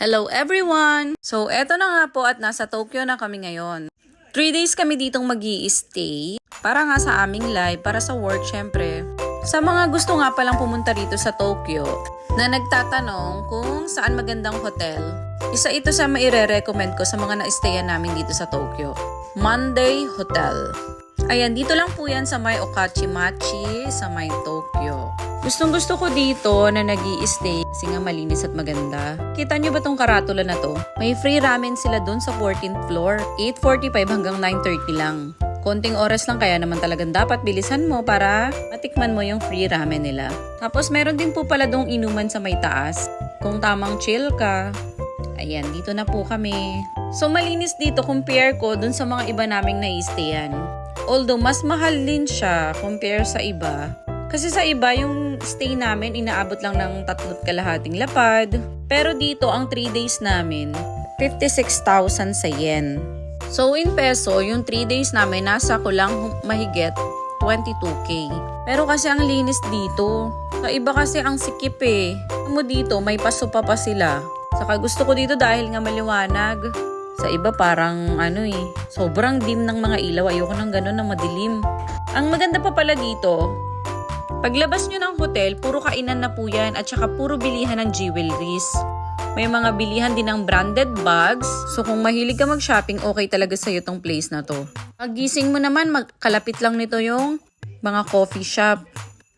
Hello everyone! So, eto na nga po at nasa Tokyo na kami ngayon. Three days kami ditong mag stay para nga sa aming live, para sa work syempre. Sa mga gusto nga palang pumunta rito sa Tokyo na nagtatanong kung saan magandang hotel, isa ito sa maire-recommend ko sa mga na-stayan namin dito sa Tokyo. Monday Hotel. Ayan, dito lang po yan sa may Okachimachi, sa may Tokyo. Gustong gusto ko dito na nag stay kasi nga malinis at maganda. Kita nyo ba tong karatula na to? May free ramen sila dun sa 14th floor. 8.45 hanggang 9.30 lang. Konting oras lang kaya naman talagang dapat bilisan mo para matikman mo yung free ramen nila. Tapos meron din po pala dong inuman sa may taas. Kung tamang chill ka. Ayan, dito na po kami. So malinis dito compare ko dun sa mga iba naming na-stayan. Although mas mahal din siya compare sa iba. Kasi sa iba, yung stay namin, inaabot lang ng tatlot kalahating lapad. Pero dito, ang 3 days namin, 56,000 sa yen. So, in peso, yung 3 days namin, nasa ko lang mahigit 22k. Pero kasi ang linis dito. Sa iba kasi ang sikip eh. Mo dito, may paso pa pa sila. Saka gusto ko dito dahil nga maliwanag. Sa iba parang ano eh, sobrang dim ng mga ilaw. Ayoko ng ganun na madilim. Ang maganda pa pala dito, Paglabas nyo ng hotel, puro kainan na po yan at saka puro bilihan ng jewelries. May mga bilihan din ng branded bags. So kung mahilig ka mag-shopping, okay talaga sa'yo tong place na to. Pagising mo naman, magkalapit lang nito yung mga coffee shop.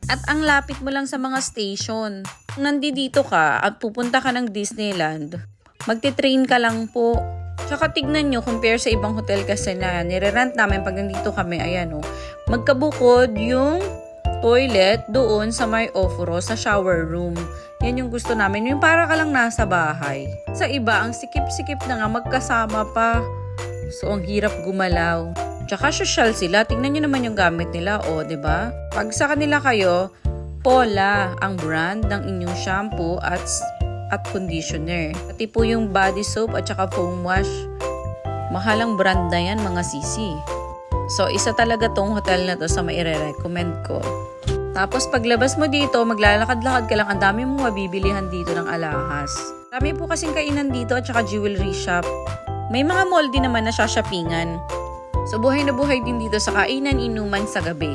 At ang lapit mo lang sa mga station. Nandito ka at pupunta ka ng Disneyland, magte-train ka lang po. Tsaka tignan nyo, compare sa ibang hotel kasi na nire-rent namin pag nandito kami, ayan o. magkabukod yung toilet doon sa may ofro sa shower room. Yan yung gusto namin. Yung para ka lang nasa bahay. Sa iba, ang sikip-sikip na nga magkasama pa. So, ang hirap gumalaw. Tsaka social sila. Tingnan nyo naman yung gamit nila. O, 'di ba? Pag sa kanila kayo, Pola ang brand ng inyong shampoo at at conditioner. Pati po yung body soap at saka foam wash. Mahalang brand na yan mga sisi. So, isa talaga tong hotel na to sa maire-recommend ko. Tapos paglabas mo dito, maglalakad-lakad ka lang, ang dami mong mabibilihan dito ng alahas. Dami po kasing kainan dito at saka jewelry shop. May mga mall din naman na shoppingan. So buhay na buhay din dito sa kainan, inuman sa gabi.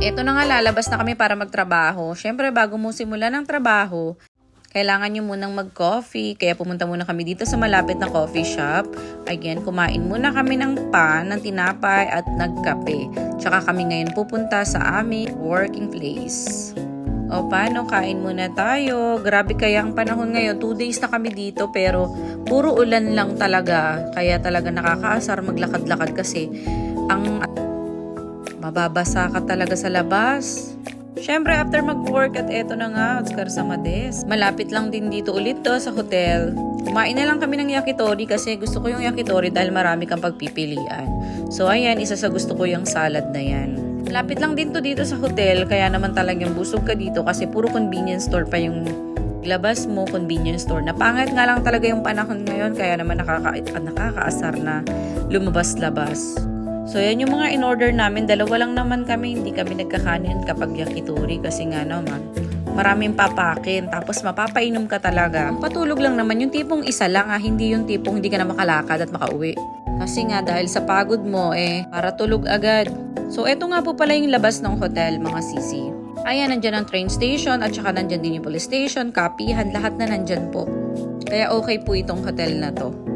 At eto na nga lalabas na kami para magtrabaho. Siyempre bago mo simulan ng trabaho, kailangan nyo munang mag-coffee. Kaya pumunta muna kami dito sa malapit na coffee shop. Again, kumain muna kami ng pan, ng tinapay at nagkape. Tsaka kami ngayon pupunta sa aming working place. O paano, kain muna tayo. Grabe kaya ang panahon ngayon. Two days na kami dito pero puro ulan lang talaga. Kaya talaga nakakaasar maglakad-lakad kasi ang mababasa ka talaga sa labas. Siyempre, after mag-work at eto na nga, Oscar Samades. Malapit lang din dito ulit to sa hotel. Kumain na lang kami ng yakitori kasi gusto ko yung yakitori dahil marami kang pagpipilian. So, ayan, isa sa gusto ko yung salad na yan. Malapit lang din to dito sa hotel, kaya naman talagang busog ka dito kasi puro convenience store pa yung labas mo, convenience store. Napangit nga lang talaga yung panahon ngayon, kaya naman nakaka nakakaasar na lumabas-labas. So, yan yung mga in-order namin. Dalawa lang naman kami. Hindi kami nagkakanin kapag yakitori kasi nga naman, maraming papakin. Tapos mapapainom ka talaga. Patulog lang naman. Yung tipong isa lang ha. Hindi yung tipong hindi ka na makalakad at makauwi. Kasi nga dahil sa pagod mo eh, para tulog agad. So, eto nga po pala yung labas ng hotel, mga sisi. Ayan, nandyan ang train station at saka nandyan din yung police station, kapihan, lahat na nandyan po. Kaya okay po itong hotel na to.